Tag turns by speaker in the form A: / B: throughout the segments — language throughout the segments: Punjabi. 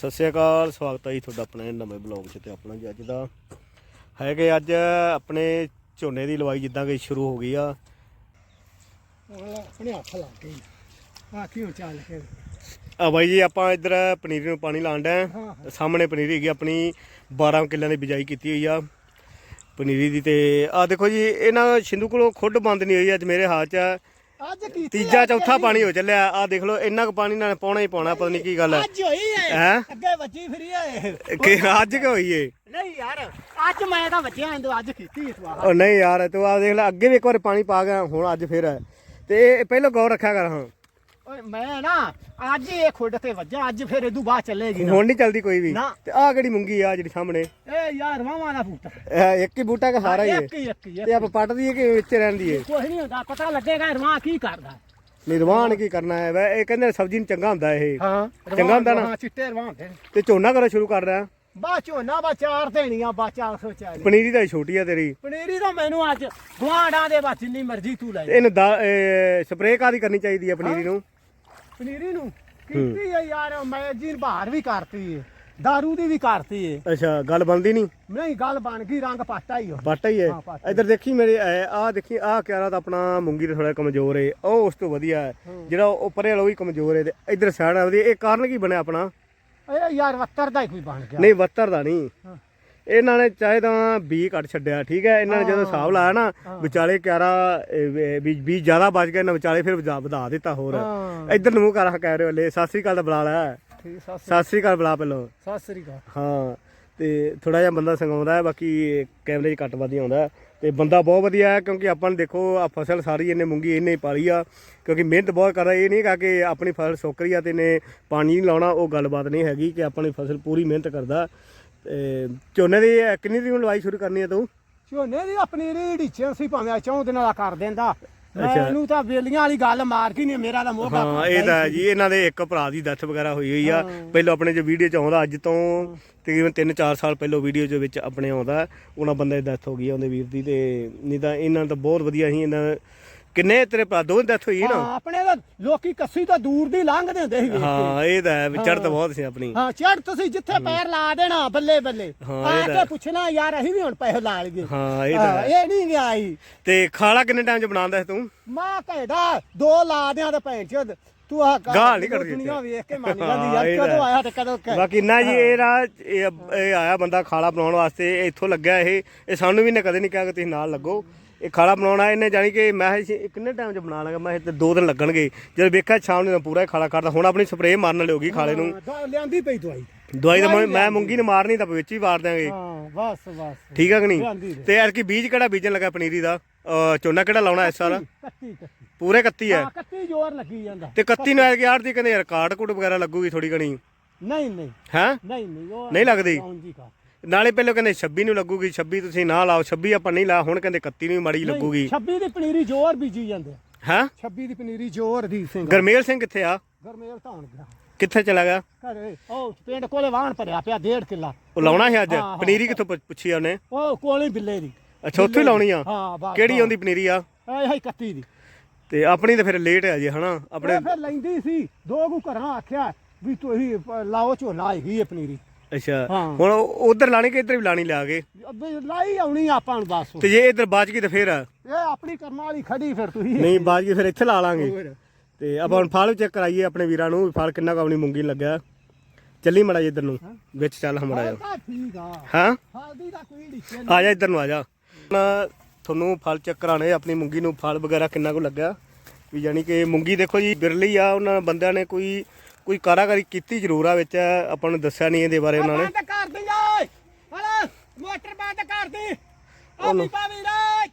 A: ਸਤਿ ਸ਼੍ਰੀ ਅਕਾਲ ਸਵਾਗਤ ਹੈ ਜੀ ਤੁਹਾਡਾ ਆਪਣੇ ਨਵੇਂ ਬਲੌਗ 'ਚ ਤੇ ਆਪਣਾ ਜੀ ਅੱਜ ਦਾ। ਹੈ ਕਿ ਅੱਜ ਆਪਣੇ ਝੋਨੇ ਦੀ ਲਵਾਈ ਜਿੱਦਾਂ ਕਿ ਸ਼ੁਰੂ ਹੋ ਗਈ ਆ।
B: ਉਹ ਆਪਣੇ ਹੱਥ ਲਾ ਕੇ ਆ ਕਿਉਂ ਚੱਲ ਕੇ?
A: ਆ ਬਾਈ ਜੀ ਆਪਾਂ ਇੱਧਰ ਪਨੀਰੀ ਨੂੰ ਪਾਣੀ ਲਾਣ ਡਿਆ। ਸਾਹਮਣੇ ਪਨੀਰੀ ਹੈਗੀ ਆਪਣੀ 12 ਕਿੱਲਿਆਂ ਦੀ ਬਿਜਾਈ ਕੀਤੀ ਹੋਈ ਆ। ਪਨੀਰੀ ਦੀ ਤੇ ਆ ਦੇਖੋ ਜੀ ਇਹਨਾਂ ਸਿੰਧੂ ਕੋਲੋਂ ਖੁੱਡ ਬੰਦ ਨਹੀਂ ਹੋਈ ਅੱਜ ਮੇਰੇ ਹੱਥ 'ਚ ਆ।
B: ਅੱਜ ਕੀਤੀ
A: ਤੀਜਾ ਚੌਥਾ। ਪਾਣੀ ਹੋ ਚੱਲਿਆ। ਆ ਦੇਖ ਲਓ ਇੰਨਾ ਕੁ ਪਾਣੀ ਨਾਲ ਪਾਉਣਾ ਹੀ ਪਾਉਣਾ ਪਤਾ ਨਹੀਂ ਕੀ ਗੱਲ ਹੈ।
B: ਅੱਜ ਹੋਈ ਹੈ।
A: ਹੈਂ?
B: ਅੱਗੇ ਵੱਜੀ ਫਿਰੀ ਹੈ
A: ਕਿ ਅੱਜ ਕਿ ਹੋਈ ਏ?
B: ਨਹੀਂ ਯਾਰ ਅੱਜ ਮੈਂ ਤਾਂ ਵੱਜਿਆ ਇੰਦੋ ਅੱਜ ਕੀਤੀ ਇਸ ਵਾਰ
A: ਉਹ ਨਹੀਂ ਯਾਰ ਤੂੰ ਆ ਦੇਖ ਲੈ ਅੱਗੇ ਵੀ ਇੱਕ ਵਾਰ ਪਾਣੀ ਪਾ ਗਿਆ ਹੁਣ ਅੱਜ ਫਿਰ ਹੈ ਤੇ ਇਹ ਪਹਿਲਾਂ ਗੌਰ ਰੱਖਿਆ ਕਰ ਹਾਂ
B: ਓਏ ਮੈਂ ਨਾ ਅੱਜ ਹੀ ਇਹ ਖੁੱਡ ਤੇ ਵੱਜਾ ਅੱਜ ਫਿਰ ਇਹਦੂ ਬਾਅਦ ਚੱਲੇਗੀ ਨਾ।
A: ਹੁਣ ਨਹੀਂ ਚੱਲਦੀ ਕੋਈ ਵੀ।
B: ਨਾ।
A: ਤੇ ਆਹ ਕਿਹੜੀ ਮੁੰਗੀ ਆ ਜਿਹੜੀ ਸਾਹਮਣੇ?
B: ਇਹ ਯਾਰ ਵਾਵਾ ਦਾ ਬੂਟਾ।
A: ਇਹ ਇੱਕ ਹੀ ਬੂਟਾ ਕਿ ਸਾਰਾ ਹੀ ਹੈ
B: ਇੱਕ ਹੀ ਇੱਕ ਹੀ
A: ਤੇ ਆਪਾਂ ਪੱਟ ਦਈਏ ਕਿ ਵਿੱਚ ਰਹਿੰਦੀ ਏ?
B: ਕੁਝ ਨਹੀਂ ਹੁੰਦਾ ਪਤਾ ਲੱਗੇਗਾ ਰਵਾ ਕੀ ਕਰਦਾ।
A: ਨਿਰਵਾਣ ਕੀ ਕਰਨਾ ਹੈ। ਵੈ ਇਹ ਕਹਿੰਦੇ ਸਬਜ਼ੀ ਨੂੰ ਚੰਗਾ ਹੁੰਦਾ ਇਹ।
B: ਹਾਂ
A: ਚੰਗਾ ਹੁੰਦਾ ਨਾ?
B: ਹਾਂ ਚਿੱਟੇ ਰਵਾ ਹੁੰਦੇ ਨੇ।
A: ਤੇ ਝੋਨਾ ਕਰੋ ਸ਼ੁਰੂ ਕਰ ਰਿਹਾ
B: ਬਾ ਝੋਨਾ ਬਾ ਚਾਰ ਦੇਣੀਆਂ ਬਾ 440
A: ਪਨੀਰੀ ਤਾਂ ਛੋਟੀ ਆ ਤੇਰੀ।
B: ਪਨੀਰੀ ਤਾਂ ਮੈਨੂੰ ਅੱਜ ਗਵਾਂਡਾਂ ਦੇ ਵਿੱਚ ਜਿੰਨੀ ਮਰਜ਼ੀ ਤੂੰ ਲੈ ਜਾ।
A: ਇਹਨੂੰ ਸਪਰੇਅ ਕਾਦੀ ਕਰਨੀ ਚਾਹੀਦੀ ਆ ਪਨੀਰੀ ਨੂੰ?
B: ਪਨੀਰੀ ਨੂੰ ਕੀਤੀ ਹੈ ਯਾਰ ਮੈਂ ਜੀ ਬਾਹਰ ਵੀ ਕਰਤੀ ਹੈ दारू ਦੀ ਵੀ ਕਰਤੀ ਹੈ
A: ਅੱਛਾ ਗੱਲ ਬਣਦੀ ਨਹੀਂ?
B: ਨਹੀਂ ਗੱਲ ਬਣ ਗਈ ਰੰਗ ਪਾਟਾ ਹੀ ਹੋ
A: ਪਾਟਾ ਹੀ
B: ਪਾਟਾ।
A: ਇੱਧਰ ਦੇਖੀ ਮੇਰੇ ਆਹ ਦੇਖੀ ਆਹ ਕਿਆਰਾ ਤਾਂ ਆਪਣਾ ਮੂੰਗੀ ਤੇ ਥੋੜਾ ਕਮਜ਼ੋਰ ਹੈ ਉਹ ਉਸ ਤੋਂ ਵਧੀਆ ਹੈ। ਜਿਹੜਾ ਉਹ ਪਰੇ ਵਾਲਾ ਉਹ ਵੀ ਕਮਜ਼ੋਰ ਹੈ ਤੇ ਇੱਧਰ ਸਾਈਡ ਆ ਵਧੀਆ ਇਹ ਕਾਰਨ ਕੀ ਬਣਿਆ ਆਪਣਾ?
B: ਇਹ ਯਾਰ ਵੱਤਰ ਦਾ ਹੀ ਕੋਈ ਬਣ ਗਿਆ।
A: ਨਹੀਂ ਵੱਤਰ ਦਾ ਨਹੀਂ। ਇਹਨਾਂ ਨੇ ਚਾਹੇ ਤਾਂ ਬੀ ਕੱਟ ਛੱਡਿਆ ਠੀਕ ਹੈ? ਇਹਨਾਂ ਨੇ ਜਦੋਂ ਹਿਸਾਬ ਲਾਇਆ ਨਾ ਵਿਚਾਲੇ ਕਿਆਰਾ ਵੀ ਬੀ ਜ਼ਿਆਦਾ ਬਚ ਗਿਆ ਇਹਨਾਂ ਵਿਚਾਲੇ ਫਿਰ ਵਧਾ ਵਧਾ ਦਿੱਤਾ ਹੋਰ। ਇੱਧਰ ਨੂੰ ਕਰ ਕਹਿ ਰਹੇ ਹੋ ਲੈ ਸਤਿ ਸ੍ਰੀ ਅਕਾਲ ਦਾ ਬੁਲਾ ਲੈ।
B: ਠੀਕ ਸਤਿ
A: ਸ੍ਰੀ ਅਕਾਲ ਬੁਲਾ ਪਹਿਲਾਂ।
B: ਸਤਿ ਸ੍ਰੀ ਅਕਾਲ।
A: ਹਾਂ ਤੇ ਥੋੜਾ ਜਿਹਾ ਬੰਦਾ ਸੰਗਾਉਂਦਾ ਹੈ ਬਾਕੀ ਕੈਮਰੇ 'ਚ ਵੱਧ ਹੀ ਆਉਂਦਾ। ਤੇ ਬੰਦਾ ਬਹੁਤ ਵਧੀਆ ਹੈ ਕਿਉਂਕਿ ਆਪਾਂ ਨੂੰ ਦੇਖੋ ਆ ਫਸਲ ਸਾਰੀ ਇਹਨੇ ਮੂੰਗੀ ਇਹਨੇ ਹੀ ਪਾਲੀ ਆ। ਕਿਉਂਕਿ ਮਿਹਨਤ ਬਹੁਤ ਕਰਦਾ ਇਹ ਨਹੀਂ ਕਹਾ ਕਿ ਆਪਣੀ ਫਸਲ ਸੁੱਕਰੀ ਆ ਤੇ ਇਹਨੇ ਪਾਣੀ ਨਹੀਂ ਲਾਉਣਾ ਉਹ ਗੱਲਬਾਤ ਨਹੀਂ ਹੈਗੀ ਕਿ ਆਪਣੀ ਫਸਲ ਪੂਰੀ ਮਿਹਨਤ ਕਰਦਾ। ਤੇ ਝੋਨੇ ਦੀ ਇਹ ਕਿੰਨੀ ਦੀ ਲਵਾਈ ਸ਼ੁਰੂ ਕਰਨੀ ਹੈ ਤੂੰ?
B: ਝੋਨੇ ਦੀ ਆਪਣੀ ਰੀੜੀ ਚ ਸੀ ਭਾਵੇਂ ਚੌਂ ਦਿਨਾਂ ਦਾ ਕਰ ਦਿੰਦਾ।
A: ਅੱਛਾ।
B: ਮੈਨੂੰ ਤਾਂ ਵੇਲੀਆਂ ਵਾਲੀ ਗੱਲ ਮਾਰ ਕੀ ਨਹੀਂ ਮੇਰਾ ਤਾਂ ਮੋਗਾ
A: ਹਾਂ ਇਹ ਤਾਂ ਹੈ ਜੀ ਇਹਨਾਂ ਦੇ ਇੱਕ ਭਰਾ ਦੀ ਡੈਥ ਵਗੈਰਾ ਹੋਈ ਹੋਈ ਆ। ਪਹਿਲਾਂ ਆਪਣੇ ਜੋ ਵੀਡੀਓ ਚ ਆਉਂਦਾ ਅੱਜ ਤੋਂ ਤਕਰੀਬਨ 3-4 ਸਾਲ ਪਹਿਲਾਂ ਵੀਡੀਓ ਦੇ ਵਿੱਚ ਆਪਣੇ ਆਉਂਦਾ। ਉਹਨਾਂ ਬੰਦੇ ਦੀ ਡੈਥ ਹੋ ਗਈ ਆ ਉਹਦੇ ਵੀਰ ਦੀ ਤੇ ਨਹੀਂ ਤਾਂ ਇਹਨਾਂ ਤਾਂ ਬਹੁਤ ਵਧੀਆ ਸੀ ਇਹਨਾਂ ਕਿੰਨੇ ਤੇਰੇ ਭਰਾ ਦੋਵੇਂ ਡੈਥ ਹੋਈ ਨਾ।
B: ਹਾਂ ਆਪਣੇ ਤਾਂ ਲੋਕੀ ਕੱਸੀ ਤਾਂ ਦੂਰ ਦੀ ਲੰਘਦੇ ਹੁੰਦੇ ਸੀ ਵੇਖ ਕੇ।
A: ਹਾਂ ਇਹ ਤਾਂ ਹੈ ਬਹੁਤ ਸੀ ਆਪਣੀ।
B: ਹਾਂ ਚੜ ਤੁਸੀਂ ਜਿੱਥੇ ਪੈਰ ਲਾ ਦੇਣਾ ਬੱਲੇ ਬੱਲੇ।
A: ਹਾਂ,
B: ਆ
A: ਇਹ
B: ਕੇ ਪੁੱਛਣਾ ਯਾਰ ਅਸੀਂ ਵੀ ਹੁਣ ਪੈਸੇ ਲਾ ਲਈਏ।
A: ਹਾਂ ਇਹ ਤਾਂ
B: ਹਾਂ,
A: ਹੈ।
B: ਇਹ ਨਹੀਂ ਗਿਆ ਸੀ।
A: ਤੇ ਖਾਲਾ ਕਿੰਨੇ ਟਾਈਮ ਚ ਬਣਾਉਂਦਾ ਸੀ ਤੂੰ?
B: ਮਾਂ ਕਹਿੰਦਾ ਦੋ ਲਾ ਦਿਆਂ ਤੇ ਭੈਣ ਚੋਦ। ਤੂੰ ਆ
A: ਗਾਲ ਨੀ ਕੱਢਦੀ
B: ਦੁਨੀਆ। ਵੇਖ ਕੇ ਮੰਨ
A: ਹਾਂ,
B: ਜਾਂਦੀ ਯਾਰ
A: ਇਹ ਤਾਂ
B: ਕਦੋਂ
A: ਹੈ।
B: ਆਇਆ ਤੇ ਕਦੋਂ ਕਿ
A: ਬਾਕੀ ਨਾ ਜੀ ਇਹ ਰਾ ਇਹ ਇਹ ਆਇਆ ਬੰਦਾ ਖਾਲਾ ਬਣਾਉਣ ਵਾਸਤੇ ਇਹ ਇੱਥੋਂ ਲੱਗਿਆ ਇਹ ਇਹ ਸਾਨੂੰ ਵੀ ਨੇ ਕਦੇ ਨਹੀਂ ਕਿਹਾ ਕਿ ਤੁਸੀਂ ਨਾਲ ਲੱਗੋ। ਇਹ ਖਾਲਾ ਬਣਾਉਣਾ ਇਹਨੇ ਜਾਣੀ ਕਿ ਮੈਂ ਇਹ ਕਿੰਨੇ ਟਾਈਮ ਚ ਬਣਾ ਲਾਂਗਾ? ਮੈਂ ਤੇ ਦੋ ਦਿਨ ਲੱਗਣਗੇ। ਜਦੋਂ ਵੇਖਿਆ ਸ਼ਾਮ ਨੂੰ ਪੂਰਾ ਹੀ ਖਾਲਾ ਕਰਦਾ ਹੁਣ ਆਪਣੀ ਸਪਰੇਅ ਮਾਰਨ ਲਿਓਗੀ ਖਾਲੇ ਨੂੰ।
B: ਹਾਂ, ਲਿਆਂਦੀ ਪਈ ਦਵਾਈ।
A: ਦਵਾਈ ਤਾਂ ਮੈਂ-। ਮੁੰਗੀ ਨੇ ਮਾਰਨੀ ਤਾਂ ਵਿੱਚ ਹੀ ਮਾਰ ਦਿਆਂਗੇ।
B: ਹਾਂ ਬਸ ਬਸ।
A: ਠੀਕ ਆ ਕਿ ਨਹੀਂ। ਤੇ। ਐਰ ਕੀ ਬੀਜ ਕਿਹੜਾ ਬੀਜਣ ਲੱਗਾ ਪਨੀਰੀ ਦਾ? ਝੋਨਾ ਕਿਹੜਾ ਲਾਉਣਾ ਇਸ ਸਾਲ? ਪੂਰੇ 31 ਹੈ
B: ਹਾਂ ਕੱਤੀ ਜ਼ੋਰ ਲੱਗੀ ਜਾਂਦਾ।
A: ਤੇ 31 ਨੂੰ ਐਰ ਕੀ ਆੜਤੀ ਕਹਿੰਦੇ ਯਾਰ ਕਾਰਡ ਕੁੜ ਵਗੈਰਾ ਲੱਗੂਗੀ ਥੋੜੀ ਘਣੀ।
B: ਨਹੀਂ ਨਹੀਂ।
A: ਹੈ?
B: ਨਹੀਂ ਨਹੀਂ ਉਹ
A: ਨਹੀਂ ਲੱਗਦੀ? ਨਾਲੇ ਪਹਿਲਾਂ ਕਹਿੰਦੇ 26 ਨੂੰ ਲੱਗੂਗੀ 26 ਤੁਸੀਂ ਨਾ ਲਾਓ 26 ਆਪਾਂ ਨਹੀਂ ਲਾ ਹੁਣ ਕਹਿੰਦੇ 31 ਨੂੰ ਮਾੜੀ ਲੱਗੂਗੀ।
B: 26 ਦੀ ਪਨੀਰੀ ਜ਼ੋਰ ਬੀਜੀ ਜਾਂਦੇ
A: ਹੈ?
B: 26 ਦੀ ਪਨੀਰੀ ਜ਼ੋਰ ਦੀ ਸਿੰਘ।
A: ਗਰਮੇਲ ਸਿੰਘ ਕਿੱਥੇ ਆ?
B: ਗਰਮੇਲ ਧਾਉਣ ਗਿਆ।
A: ਕਿੱਥੇ ਚਲਾ ਗਿਆ?
B: ਘਰੇ। ਉਹ ਪਿੰਡ ਕੋਲੇ ਵਾਹਣ ਭਰਿਆ ਪਿਆ ਡੇਢ ਕਿੱਲਾ।
A: ਉਹ ਲਾਉਣਾ ਸੀ ਅੱਜ। ਪਨੀਰੀ ਕਿੱਥੋਂ ਪੁੱਛ- ਆ ਉਹਨੇ?
B: ਉਹ ਕੋਲੇ ਬਿੱਲੇ ਦੀ।
A: ਅੱਛਾ ਉੱਥੇ ਲਾਉਣੀ ਆ? ਕਿਹੜੀ ਆਉਂਦੀ ਪਨੀਰੀ ਆ?
B: ਇਹ ਹੈ 31 ਦੀ।
A: ਤੇ ਆਪਣੀ ਤਾਂ ਫਿਰ ਲੇਟ ਹੈ ਜੀ ਹਨਾ? ਆਪਣੇ
B: ਫਿਰ ਲੈਂਦੀ ਸੀ ਦੋ ਗੁ ਘਰਾਂ ਆਖਿਆ ਵੀ ਤੁਸੀਂ ਲਾਓ ਝੋਨਾ ਹੈਗੀ ਹੈ ਪਨੀਰੀ।
A: ਅੱਛਾ।
B: ਹਾਂ।
A: ਹੁਣ ਉਧਰ ਲਾਣੀ ਕਿ ਇੱਧਰ ਵੀ ਲਾਣੀ ਲਿਆ ਕੇ?
B: ਅੱਬੇ ਲਾਈ ਆਉਣੀ ਆਪਾਂ ਨੂੰ ਬਸ।
A: ਤੇ ਜੇ ਇੱਧਰ ਬਾਜ ਗਈ ਤਾਂ ਫਿਰ?
B: ਇਹ ਆਪਣੀ ਕਰਮਾਂ ਵਾਲੀ ਖੜੀ ਫਿਰ ਤੁਸੀਂ।
A: ਨਹੀਂ ਬਾਜ ਗਈ ਫਿਰ ਇੱਥੇ ਲਾ ਲਾਂਗੇ।
B: ਹੋਰ।
A: ਤੇ ਆਪਾਂ ਹੁਣ ਫਲ ਚੈੱਕ ਕਰਾਈਏ ਆਪਣੇ ਵੀਰਾਂ ਨੂੰ ਵੀ ਫਲ ਕਿੰਨਾ ਕੁ ਆਪਣੀ ਮੁੰਗੀ ਨੂੰ ਲੱਗਿਆ ਚੱਲੀ ਮੜਾ ਇੱਧਰ ਨੂੰ। ਵਿੱਚ ਚੱਲ ਜਾ
B: ਤਾਂ ਠੀਕ ਆ।
A: ਹਾਂ?
B: ਹਾਲਦੀ ਦਾ ਕੋਈ ਨਹੀਂ।
A: ਆ ਜਾ ਇੱਧਰ ਨੂੰ ਆ ਜਾ। ਹੁਣ ਤੁਹਾਨੂੰ ਫਲ ਚੈੱਕ ਕਰਾਣੇ ਆਪਣੀ ਮੁੰਗੀ ਨੂੰ ਫਲ ਵਗੈਰਾ ਕਿੰਨਾ ਕੁ ਲੱਗਾ। ਵੀ ਯਾਨੀ ਕਿ ਮੁੰਗੀ ਦੇਖੋ ਜੀ ਬਿਰਲੀ ਆ ਉਹਨਾਂ ਬੰਦਿਆਂ ਨੇ ਕੋਈ ਕੋਈ ਕਾਰਾਗਰੀ ਕੀਤੀ ਜ਼ਰੂਰ ਆ ਵਿੱਚ ਆਪਾਂ ਨੂੰ ਦੱਸਿਆ ਨਹੀਂ ਇਹਦੇ ਬਾਰੇ ਉਹਨਾਂ ਨੇ।
B: ਬੰਦ ਕਰ ਦੇ ਓਏ! ਹਲੋ ਮੋਟਰ ਬੰਦ ਕਰ ਦੇ। ਆ ਵੀ ਪਾਵੀ ਰੇ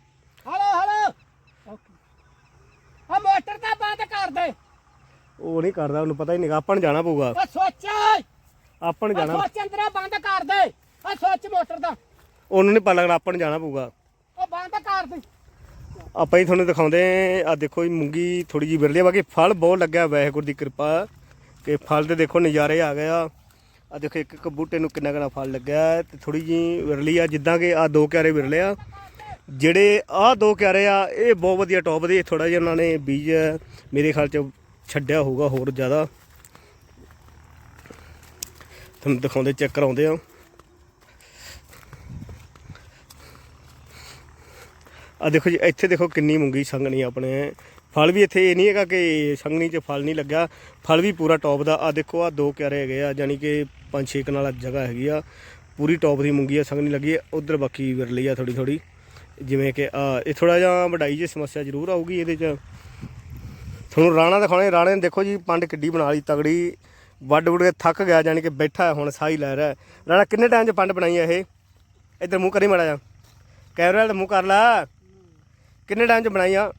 B: ਹਲੋ ਹਲੋ। ਆ ਮੋਟਰ ਤਾਂ ਬੰਦ ਕਰ ਦੇ।
A: ਉਹ ਨਹੀਂ ਕਰਦਾ ਉਹਨੂੰ ਪਤਾ ਹੀ ਨਹੀਂ ਆਪਾਂ ਨੂੰ ਜਾਣਾ ਪਊਗਾ।
B: ਆ ਸੋਚ
A: ਆਪਾਂ ਨੂੰ
B: ਆ
A: ਜਾਣਾ
B: ਸੋਚ ਅੰਦਰਾ ਬੰਦ ਕਰ ਦੇ। ਆ ਸੋਚ ਮੋਟਰ ਦਾ।
A: ਉਹਨੂੰ ਨਹੀਂ ਪਤਾ ਲੱਗਣਾ ਆਪਾਂ ਨੂੰ ਜਾਣਾ ਪਊਗਾ।
B: ਉਹ ਬੰਦ ਕਰ ਦੇ।
A: ਆਪਾਂ ਹੀ ਤੁਹਾਨੂੰ ਦਿਖਾਉਂਦੇ ਆ ਦੇਖੋ ਜੀ ਮੂੰਗੀ ਥੋੜੀ ਜੀ ਬਿਰਲੀ ਆ ਬਾਕੀ ਫਲ ਬਹੁਤ ਲੱਗਿਆ ਵਾਹਿਗੁਰੂ ਦੀ ਕਿਰਪਾ। ਕਿ ਫਲ ਤੇ ਦੇਖੋ ਨਜ਼ਾਰੇ ਆ ਗਏ ਆ। ਆ ਦੇਖੋ ਇੱਕ ਇੱਕ ਬੂਟੇ ਨੂੰ ਕਿੰਨਾ ਕਿੰਨਾ ਫਲ ਲੱਗਿਆ ਹੈ ਤੇ ਥੋੜੀ ਜੀ ਵਿਰਲੀ ਆ। ਜਿੱਦਾਂ ਕਿ ਆ ਦੋ ਕਿਆਰੇ ਵਿਰਲੇ ਆ। ਜਿਹੜੇ ਆ ਦੋ ਕਿਆਰੇ ਆ, ਇਹ ਬਹੁਤ ਵਧੀਆ ਟੌਪ ਦੇ। ਥੋੜਾ ਜਿਹਾ ਉਹਨਾਂ ਨੇ ਬੀਜ ਮੇਰੇ ਖਿਆਲ ਚ ਛੱਡਿਆ ਹੋਊਗਾ ਹੋਰ ਜ਼ਿਆਦਾ। ਤੁਹਾਨੂੰ ਦਿਖਾਉਂਦੇ ਚੈੱਕ ਕਰਾਉਂਦੇ ਆ। ਆ ਦੇਖੋ ਜੀ, ਇੱਥੇ ਦੇਖੋ ਕਿੰਨੀ ਮੂੰਗੀ ਸੰਗਣੀ ਆਪਣੇ। ਫਲ ਵੀ ਇੱਥੇ ਇਹ ਨਹੀਂ ਹੈਗਾ ਕਿ ਸੰਗਣੀ 'ਚ ਫਲ ਨਹੀਂ ਲੱਗਾ ਫਲ ਵੀ ਪੂਰਾ ਟੌਪ ਦਾ। ਆ ਦੇਖੋ ਆ ਦੋ ਕਿਆਰੇ ਹੈਗੇ ਆ ਯਾਨੀ ਕਿ ਪੰਜ ਛੇ ਕਨਾਲਾ ਜਗ੍ਹਾ ਹੈਗੀ ਆ। ਪੂਰੀ ਟੌਪ ਦੀ ਮੂੰਗੀ ਆ ਸੰਗਣੀ ਲੱਗੀ ਆ। ਉਧਰ ਬਾਕੀ ਵਿਰਲੀ ਆ ਥੋੜੀ ਥੋੜੀ ਜਿਵੇਂ ਕਿ ਆ ਇਹ ਥੋੜਾ ਜਿਹਾ ਵਡਾਈ ਜੀ ਸਮੱਸਿਆ ਜ਼ਰੂਰ ਆਊਗੀ ਇਹਦੇ 'ਚ। ਤੁਹਾਨੂੰ ਰਾਣਾ ਦਿਖਾਉਣੇ ਰਾਣੇ ਨੇ ਦੇਖੋ ਜੀ, ਪੰਡ ਕਿੱਡੀ ਬਣਾ ਲਈ, ਤਗੜੀ। ਵੱਡ ਵੁੱਡ ਕੇ ਥੱਕ ਗਿਆ ਜਾਨੀ ਕਿ ਬੈਠਾ ਹੁਣ ਸਾਹ ਲੈ ਰਿਹਾ ਰਾਣਾ, ਕਿੰਨੇ ਟਾਈਮ 'ਚ ਪੰਡ ਬਣਾਈ ਆ ਇਹ? ਇੱਧਰ ਮੂੰਹ ਕਰੀ ਮਾੜਾ ਜਾ ਕੈਮਰੇ ਵਾਲਾ ਮੂੰਹ ਕਰ ਲਾ। ਕਿੰਨੇ ਟਾਈਮ 'ਚ ਬਣਾਈ ਆ?